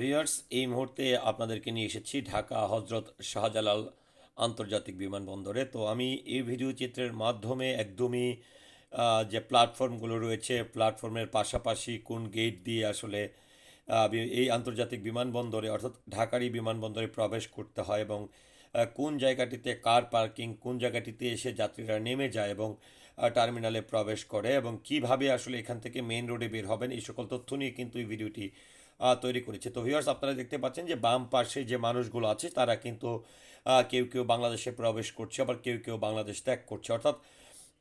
Viewers এই মুহূর্তে আপনাদেরকে নিয়ে এসেছি ঢাকা হজরত শাহজালাল আন্তর্জাতিক বিমানবন্দরে। তো আমি এই ভিডিও চিত্রের মাধ্যমে একদমই যে প্ল্যাটফর্মগুলো রয়েছে প্ল্যাটফর্মের পাশাপাশি কোন গেট দিয়ে আসলে এই আন্তর্জাতিক বিমানবন্দরে অর্থাৎ ঢাকারই বিমানবন্দরে প্রবেশ করতে হয় এবং কোন জায়গাটিতে কার পার্কিং, কোন জায়গাটিতে এসে যাত্রীরা নেমে যায় এবং টার্মিনালে প্রবেশ করে এবং কীভাবে আসলে এখান থেকে মেইন রোডে বের হবেন, এই সকল তথ্য নিয়ে কিন্তু এই ভিডিওটি তৈরি করেছে। তো ভিউয়ার্স আপনারা দেখতে পাচ্ছেন যে বাম পাশে যে মানুষগুলো আছে, তারা কিন্তু কেউ কেউ বাংলাদেশে প্রবেশ করছে, আবার কেউ কেউ বাংলাদেশ ত্যাগ করছে। অর্থাৎ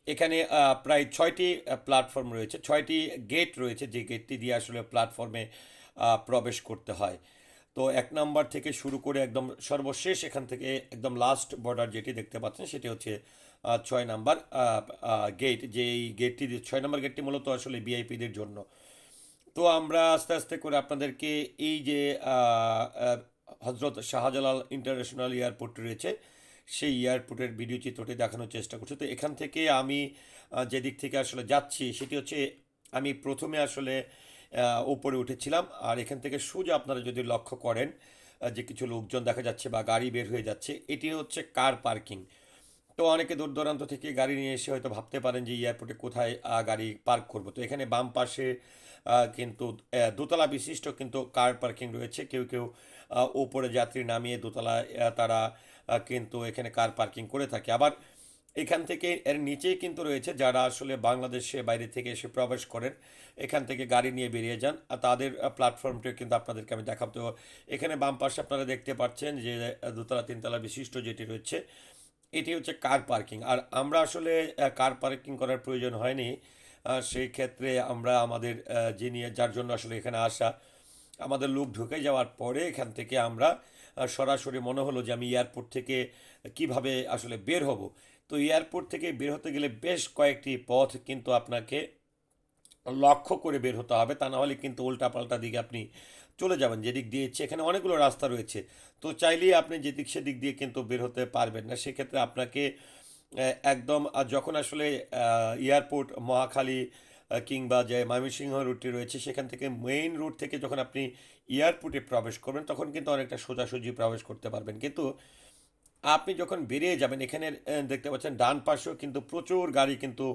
এখানে প্রায় ছয়টি প্ল্যাটফর্ম রয়েছে, ছয়টি গেট রয়েছে, যে গেটটি দিয়ে আসলে প্ল্যাটফর্মে প্রবেশ করতে হয়। তো এক নাম্বার থেকে শুরু করে একদম সর্বশেষ এখান থেকে একদম লাস্ট বর্ডার যেটি দেখতে পাচ্ছেন, সেটি হচ্ছে ছয় নাম্বার গেট যে এই গেটটি ছয় নাম্বার গেটটি মূলত আসলে ভিআইপিদের জন্য। তো আমরা আস্তে আস্তে করে আপনাদেরকে এই যে হজরত শাহজালাল ইন্টারন্যাশনাল এয়ারপোর্ট রয়েছে, সেই এয়ারপোর্টের ভিডিও চিত্রটি দেখানোর চেষ্টা করছি। তো এখান থেকে আমি যে দিক থেকে আসলে যাচ্ছি সেটি হচ্ছে, আমি প্রথমে আসলে উপরে উঠেছিলাম। আর এখান থেকে সোজা আপনারা যদি লক্ষ্য করেন যে কিছু লোকজন দেখা যাচ্ছে বা গাড়ি বের হয়ে যাচ্ছে, এটি হচ্ছে কার পার্কিং। তো অনেকে দূর দূরান্ত থেকে গাড়ি নিয়ে এসে হয়তো ভাবতে পারেন যে এয়ারপোর্টে কোথায় গাড়ি পার্ক করব। তো এখানে বাম পাশে কিন্তু দোতলা বিশিষ্ট কিন্তু কার পার্কিং রয়েছে? কেউ কেউ ওপরে যাত্রী নামিয়ে দোতলায় আহ, তারা কিন্তু এখানে কার পার্কিং করে থাকে। আবার এখান থেকে এর নিচেই কিন্তু রয়েছে যারা আসলে বাংলাদেশে বাইরে থেকে এসে প্রবেশ করেন এখান থেকে গাড়ি নিয়ে বেরিয়ে যান। আর তাদের প্ল্যাটফর্মটিও কিন্তু আপনাদেরকে আমি দেখাবো। তো এখানে বাম পাশে আপনারা দেখতে পাচ্ছেন যে দোতলা তিনতলা বিশিষ্ট যেটি রয়েছে এটি হচ্ছে কার পার্কিং। আর আমরা আসলে কার পার্কিং করার প্রয়োজন হয়নি। সেই ক্ষেত্রে আমরা আমাদের যিনি, যার জন্য আসলে এখানে আসা, আমাদের লোক ঢুকে যাওয়ার পরে এখান থেকে আমরা সরাসরি মনে হলো যে আমি এয়ারপোর্ট থেকে কীভাবে আসলে বের হব। তো এয়ারপোর্ট থেকে বের হতে গেলে বেশ কয়েকটি পথ কিন্তু আপনাকে লক্ষ্য করে বের হতে হবে। তা না হলে কিন্তু উল্টাপাল্টা দিকে আপনি চলে যাবেন, যেদিক দিয়ে ইচ্ছে। এখানে অনেকগুলো রাস্তা রয়েছে। তো চাইলেই আপনি যেদিক সেদিক দিয়ে কিন্তু বের হতে পারবেন না। সেক্ষেত্রে আপনাকে একদম আহ, যখন আসলে এয়ারপোর্ট মহাখালী কিংবা যে ময়মনসিংহ রুটটি রয়েছে সেখান থেকে মেইন রুট থেকে যখন আপনি এয়ারপোর্টে প্রবেশ করবেন তখন কিন্তু অনেকটা সোজাসুজি প্রবেশ করতে পারবেন। কিন্তু আপনি যখন বেরিয়ে যাবেন এখানে দেখতে পাচ্ছেন ডান পাশেও কিন্তু প্রচুর গাড়ি কিন্তু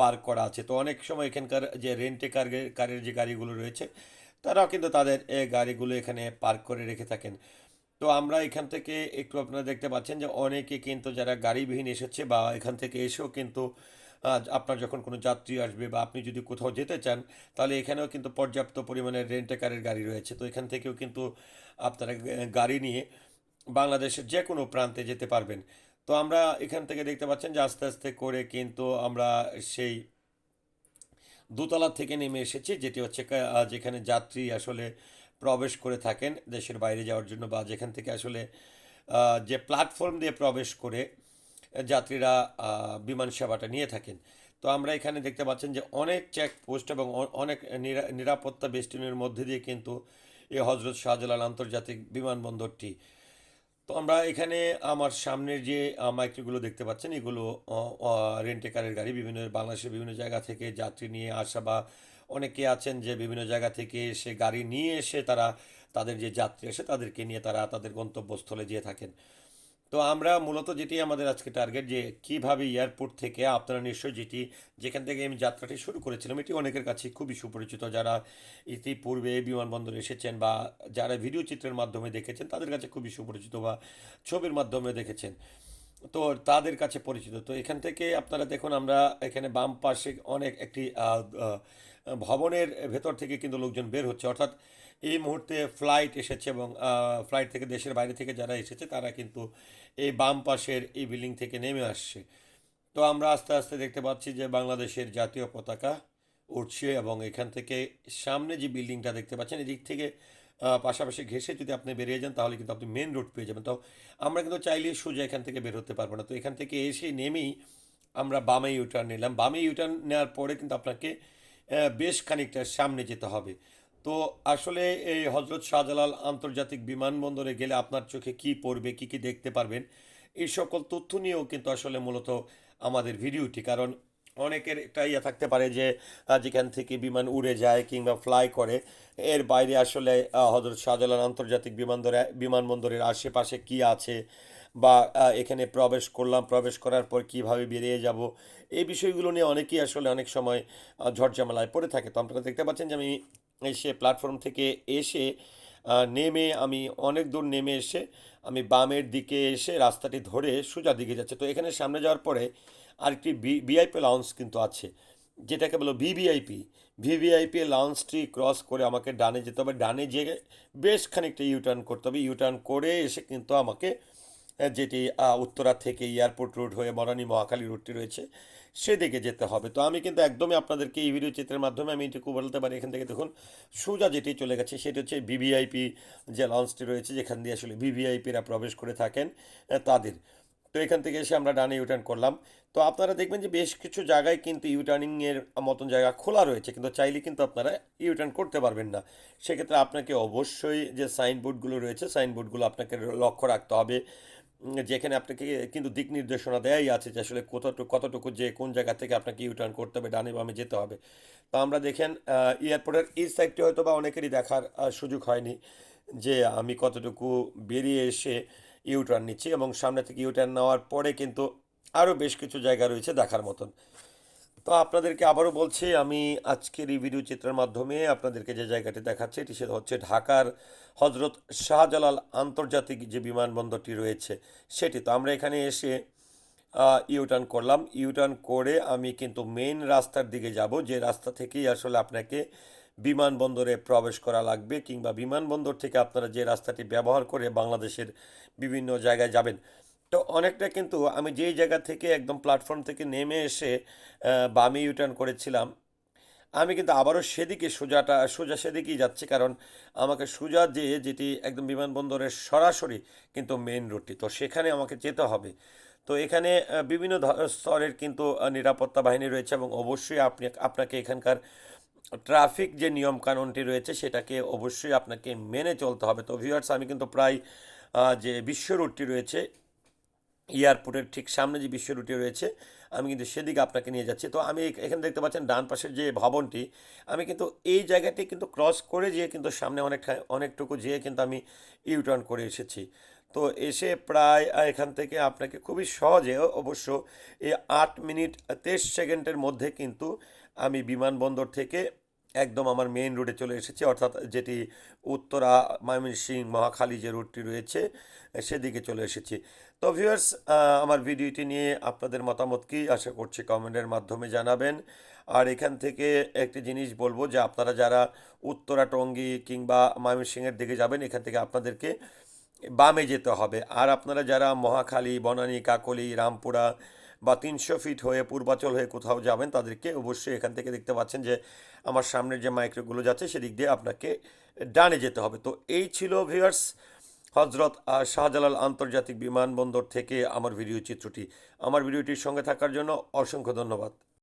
পার্ক করা আছে। তো অনেক সময় এখানকার যে রেন্টে কার কারের যে গাড়িগুলো রয়েছে তারাও কিন্তু তাদের গাড়িগুলো এখানে পার্ক করে রেখে থাকেন। তো আমরা এখান থেকে একটু আপনারা দেখতে পাচ্ছেন যে অনেকে কিন্তু যারা গাড়িবিহীন এসেছে বা এখান থেকে এসেও কিন্তু আপনার যখন কোনো যাত্রী আসবে বা আপনি যদি কোথাও যেতে চান, তাহলে এখানেও কিন্তু পর্যাপ্ত পরিমাণে রেন্টে কারের গাড়ি রয়েছে। তো এখান থেকেও কিন্তু আপনারা গাড়ি নিয়ে বাংলাদেশের যে কোনো প্রান্তে যেতে পারবেন। তো আমরা এখান থেকে দেখতে পাচ্ছেন যে আস্তে আস্তে করে কিন্তু আমরা সেই দোতলা থেকে নেমে এসেছি, যেটি হচ্ছে যেখানে যাত্রী আসলে প্রবেশ করে থাকেন দেশের বাইরে যাওয়ার জন্য বা যেখান থেকে আসলে যে প্ল্যাটফর্ম দিয়ে প্রবেশ করে যাত্রীরা বিমান সেবাটা নিয়ে থাকেন। তো আমরা এখানে দেখতে পাচ্ছেন যে অনেক চেক পোস্ট এবং অনেক নিরা- নিরাপত্তা বেষ্টনীর মধ্যে দিয়ে কিন্তু এই হজরত শাহজালাল আন্তর্জাতিক বিমানবন্দরটি। তো আমরা এখানে আমার সামনের যে মাইক্রোগুলো দেখতে পাচ্ছেন, এগুলো রেন্টেকারের গাড়ি, বিভিন্ন বাংলাদেশের বিভিন্ন জায়গা থেকে যাত্রী নিয়ে আসা বা অনেকে আছেন যে বিভিন্ন জায়গা থেকে এসে গাড়ি নিয়ে এসে তারা তাদের যে যাত্রী এসে তাদেরকে নিয়ে তারা তাদের গন্তব্যস্থলে যেয়ে থাকেন। তো আমরা মূলত যেটি আমাদের আজকে টার্গেট যে কীভাবে এয়ারপোর্ট থেকে আপনারা নিশ্চয়ই যেটি যেখান থেকে আমি যাত্রাটি শুরু করেছিলাম, এটি অনেকের কাছে খুবই সুপরিচিত। যারা ইতিপূর্বে বিমানবন্দরে এসেছেন বা যারা ভিডিও চিত্রের মাধ্যমে দেখেছেন, তাদের কাছে খুবই সুপরিচিত বা ছবির মাধ্যমে দেখেছেন। তো তাদের কাছে পরিচিত। তো এখান থেকে আপনারা দেখুন, আমরা এখানে বাম পাশে অনেক একটি ভবনের ভেতর থেকে কিন্তু লোকজন বের হচ্ছে। অর্থাৎ এই মুহূর্তে ফ্লাইট এসেছে এবং ফ্লাইট থেকে দেশের বাইরে থেকে যারা এসেছে, তারা কিন্তু এই বাম পাশের এই বিল্ডিং থেকে নেমে আসছে। তো আমরা আস্তে আস্তে দেখতে পাচ্ছি যে বাংলাদেশের জাতীয় পতাকা উঠছে এবং এখান থেকে সামনে যে বিল্ডিংটা দেখতে পাচ্ছেন, এদিক থেকে পাশাপাশি ঘেঁষে যদি আপনি বেরিয়ে যান, তাহলে কিন্তু আপনি মেন রোড পেয়ে যাবেন। তো আমরা কিন্তু চাইলেই সোজা এখান থেকে বের হতে পারব না। তো এখান থেকে এসে নেমেই আমরা বামে ইউটার্ন নিলাম। বামে ইউটার্ন নেওয়ার পরে কিন্তু আপনাকে বেশ খানিকটা সামনে যেতে হবে। তো আসলে এই হজরত শাহজালাল আন্তর্জাতিক বিমানবন্দরে গেলে আপনার চোখে কি পড়বে, কি কি দেখতে পারবেন, এই সকল তথ্য নিয়েও কিন্তু আসলে মূলত আমাদের ভিডিওটি। কারণ অনেকের একটা ইয়ে থাকতে পারে যে যেখান থেকে বিমান উড়ে যায় কিংবা ফ্লাই করে, এর বাইরে আসলে হজরত শাহজালাল আন্তর্জাতিক বিমানবন্দরে বিমানবন্দরের আশেপাশে কি আছে বা এখানে প্রবেশ করলাম প্রবেশ করার পর কীভাবে বেরিয়ে যাব এই বিষয়গুলো নিয়ে অনেকেই আসলে অনেক সময় আহ, ঝড়ঝামেলায় পড়ে থাকে। তো আপনারা দেখতে পাচ্ছেন যে আমি এসে প্ল্যাটফর্ম থেকে এসে নেমে আমি অনেক দূর নেমে এসে আমি বামের দিকে এসে রাস্তাটি ধরে সোজা দিকে যাচ্ছে। তো এখানে সামনে যাওয়ার পরে আরেকটি বি ভিআইপি লাউঞ্জ কিন্তু আছে যেটাকে বলো ভিভিআইপি ভিভিআইপি লাউঞ্জটি ক্রস করে আমাকে ডানে যেতে হবে। ডানে যেয়ে বেশ খানিকটা ইউটার্ন করতে হবে। ইউটার্ন করে এসে কিন্তু আমাকে যেটি উত্তরা থেকে এয়ারপোর্ট রোড হয়ে মরানি মহাকালী রোডটি রয়েছে, সেদিকে যেতে হবে। তো আমি কিন্তু একদমই আপনাদেরকে এই ভিডিও চিত্রের মাধ্যমে আমি এটুকু বলতে পারি, এখান থেকে দেখুন, সোজা যেটি চলে গেছে, সেটি হচ্ছে ভিভিআইপি যে লঞ্চটি রয়েছে, যেখান দিয়ে আসলে ভিভিআইপিরা প্রবেশ করে থাকেন তাদের। তো এখান থেকে এসে আমরা ডানে ইউটার্ন করলাম। তো আপনারা দেখবেন যে বেশ কিছু জায়গায় কিন্তু ইউটার্নিংয়ের মতন জায়গা খোলা রয়েছে, কিন্তু চাইলে কিন্তু আপনারা ইউটার্ন করতে পারবেন না। সেক্ষেত্রে আপনাকে অবশ্যই যে সাইনবোর্ডগুলো রয়েছে সাইনবোর্ডগুলো আপনাকে লক্ষ্য রাখতে হবে। যেখানে আপনাকে কিন্তু দিক নির্দেশনা দেয়াই আছে যে আসলে কতটুকু কতটুকু, যে কোন জায়গা থেকে আপনাকে ইউটার্ন করতে হবে, ডানে বামে যেতে হবে। তো আমরা দেখেন এয়ারপোর্টের এই সাইডটি হয়তো বা অনেকেরই দেখার সুযোগ হয়নি যে আমি কতটুকু বেরিয়ে এসে ইউটার্ন নিচ্ছি এবং সামনে থেকে ইউটার্ন নেওয়ার পরে কিন্তু আরও বেশ কিছু জায়গা রয়েছে দেখার মতন। তো আপনাদেরকে আবারও বলছি, আমি আজকের এই ভিডিও চিত্রের মাধ্যমে আপনাদেরকে যে জায়গাটি দেখাচ্ছি, এটি সেটা হচ্ছে ঢাকার হজরত শাহজালাল আন্তর্জাতিক যে বিমানবন্দরটি রয়েছে সেটি। তো আমরা এখানে এসে ইউটার্ন করলাম। ইউটার্ন করে আমি কিন্তু মেন রাস্তার দিকে যাব, যে রাস্তা থেকেই আসলে আপনাকে বিমানবন্দরে প্রবেশ করা লাগবে, কিংবা বিমানবন্দর থেকে আপনারা যে রাস্তাটি ব্যবহার করে বাংলাদেশের বিভিন্ন জায়গায় যাবেন তো অনেকটা কিন্তু আমি যেই জায়গা থেকে একদম প্ল্যাটফর্ম থেকে নেমে এসে বামে ইউটার্ন করেছিলাম, আমি কিন্তু আবারও সেদিকে সোজাটা, সোজা সেদিকেই যাচ্ছি কারণ আমাকে সোজা যে যেটি একদম বিমানবন্দরের সরাসরি কিন্তু মেন রুটটি তো সেখানে আমাকে যেতে হবে। তো এখানে বিভিন্ন স্তরের কিন্তু নিরাপত্তা বাহিনী রয়েছে এবং অবশ্যই আপনি, আপনাকে এখানকার ট্রাফিক যে নিয়ম কানুনটি রয়েছে সেটাকে অবশ্যই আপনাকে মেনে চলতে হবে। তো ভিউয়ার্স আমি কিন্তু প্রায় যে বিশ্ব রুটটি রয়েছে এয়ারপোর্টের ঠিক সামনে যে বিশ্ব রুটে রয়েছে, আমি কিন্তু সেদিকে আপনাকে নিয়ে যাচ্ছি। তো আমি এখ- এখানে দেখতে পাচ্ছেন ডান পাশের যে ভবনটি, আমি কিন্তু এই জায়গাটি কিন্তু ক্রস করে যেয়ে কিন্তু সামনে অনেকটা, অনেকটুকু যেয়ে কিন্তু আমি ইউটার্ন করে এসেছি। তো এসে প্রায় এখান থেকে আপনাকে খুবই সহজে অবশ্য এই আট মিনিট, তেইশ সেকেন্ডের মধ্যে কিন্তু আমি বিমানবন্দর থেকে একদম আমার মেইন রোডে চলে এসেছি, অর্থাৎ যেটি উত্তরা, ময়মনসিংহ, মহাখালী যে রুটটি রয়েছে, সেদিকে চলে এসেছি। তো ভিউয়ার্স আমার ভিডিওটি নিয়ে আপনাদের মতামত কি? আশা করছি কমেন্টের মাধ্যমে জানাবেন। আর এখান থেকে একটি জিনিস বলব যে, আপনারা যারা উত্তরা টঙ্গী কিংবা ময়মনসিংহের দিকে যাবেন, এখান থেকে আপনাদেরকে বামে যেতে হবে। আর আপনারা যারা মহাখালী, বনানী, কাকলি, রামপুরা বা তিনশো ফিট হয়ে পূর্বাচল হয়ে কোথাও যাবেন, তাদেরকে অবশ্যই এখান থেকে দেখতে পাচ্ছেন যে আমার সামনের যে মাইক্রোগুলো যাচ্ছে সেদিক দিয়ে আপনাকে ডানে যেতে হবে। তো এই ছিল ভিউয়ার্স হজরত শাহজালাল আন্তর্জাতিক বিমানবন্দর থেকে আমার ভিডিও চিত্রটি। আমার ভিডিওটির সঙ্গে থাকার জন্য অসংখ্য ধন্যবাদ।